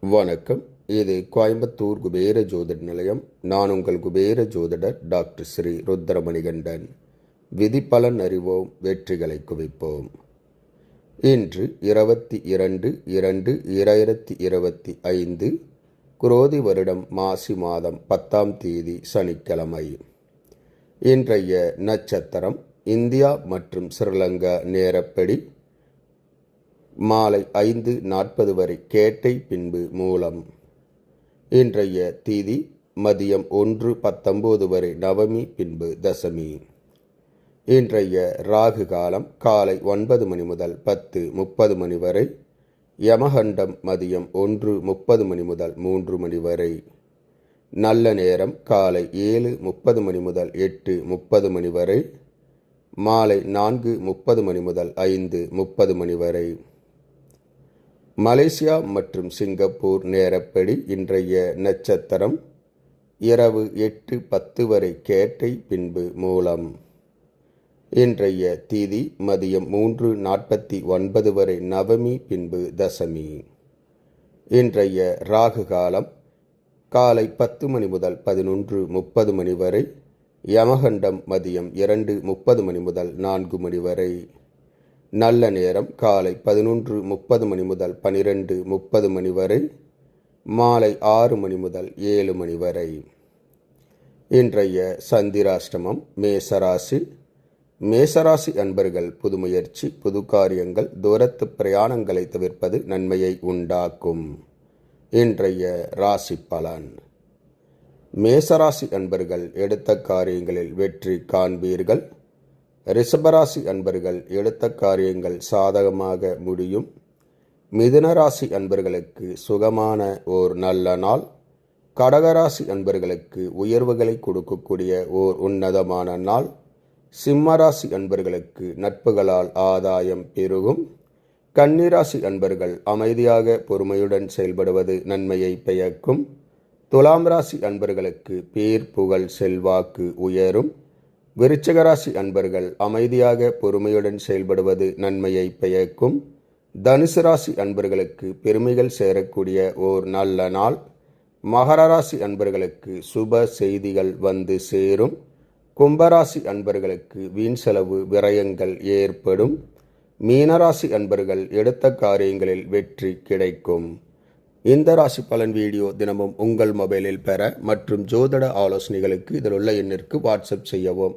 வணக்கம். இது கோயம்புத்தூர் குபேர ஜோதிட நிலையம். நான் உங்கள் குபேர ஜோதிடர் டாக்டர் ஸ்ரீ ருத்ரமணிகண்டன். விதிப்பலன் அறிவோம் வெற்றிகளை குவிப்போம். இன்று இருபத்தி இரண்டு இரண்டு இரண்டாயிரத்தி இருபத்தி ஐந்து குரோதி வருடம் மாசி மாதம் பத்தாம் தேதி சனிக்கிழமை. இன்றைய நட்சத்திரம் இந்தியா மற்றும் ஸ்ரீலங்கா நேரப்படி மாலை ஐந்து நாற்பது வரை கேட்டை பின்பு மூலம். இன்றைய தீதி மதியம் ஒன்று பத்தொம்போது வரை நவமி பின்பு தசமி. இன்றைய ராகு காலம் காலை ஒன்பது மணி முதல் பத்து முப்பது மணி வரை யமகண்டம் மதியம் ஒன்று முப்பது மணி முதல் மூன்று மணி வரை. நல்ல நேரம் காலை ஏழு முப்பது மணி முதல் எட்டு முப்பது மணி வரை மாலை நான்கு முப்பது மணி முதல் ஐந்து முப்பது மணி வரை. மலேசியா மற்றும் சிங்கப்பூர் நேரப்படி இன்றைய நட்சத்திரம் இரவு எட்டு பத்து வரை கேட்டை பின்பு மூலம். இன்றைய தீதி மதியம் மூன்று நாற்பத்தி ஒன்பது வரை நவமி பின்பு தசமி. இன்றைய ராகு காலம் காலை பத்து மணி முதல் பதினொன்று முப்பது மணி வரை யமகண்டம் மதியம் இரண்டு முப்பது மணி முதல் நான்கு மணி வரை. நல்ல நேரம் காலை பதினொன்று முப்பது மணி முதல் பனிரெண்டு முப்பது மணி வரை மாலை ஆறு மணி முதல் ஏழு மணி வரை. இன்றைய சந்திராஷ்டமம் மேசராசி. மேசராசி அன்பர்கள் புது முயற்சி புது காரியங்கள் தூரத்து பிரயாணங்களை தவிர்ப்பது நன்மையை உண்டாக்கும். இன்றைய ராசி பலன். மேசராசி அன்பர்கள் எடுத்த காரியங்களில் வெற்றி காண்பீர்கள். ரிஷபராசி அன்பர்கள் எடுத்த காரியங்கள் சாதகமாக முடியும். மிதுனராசி அன்பர்களுக்கு சுகமான ஓர் நல்ல நாள். கடகராசி அன்பர்களுக்கு உயர்வுகளை கொடுக்கக்கூடிய ஓர் உன்னதமான நாள். சிம்மராசி அன்பர்களுக்கு நட்புகளால் ஆதாயம் பெருகும். கன்னிராசி அன்பர்கள் அமைதியாக பொறுமையுடன் செயல்படுவது நன்மையை பெயக்கும் துலாம் ராசி அன்பர்களுக்கு பேர் புகழ் செல்வாக்கு உயரும். விருச்சகராசி அன்பர்கள் அமைதியாக பொறுமையுடன் செயல்படுவது நன்மையை பெயக்கும் தனுசு ராசி அன்பர்களுக்கு பெருமைகள் சேரக்கூடிய ஓர் நல்ல நாள். மகர ராசி அன்பர்களுக்கு சுப செய்திகள் வந்து சேரும். கும்பராசி அன்பர்களுக்கு வீண் செலவு விரயங்கள் ஏற்படும். மீனராசி அன்பர்கள் எடுத்த காரியங்களில் வெற்றி கிடைக்கும். இந்த ராசி பலன் வீடியோ தினமும் உங்கள் மொபைலில் பெற மற்றும் ஜோதிட ஆலோசனைகளுக்கு இதில் உள்ள எண்ணிற்கு வாட்ஸ்அப் செய்யவும்.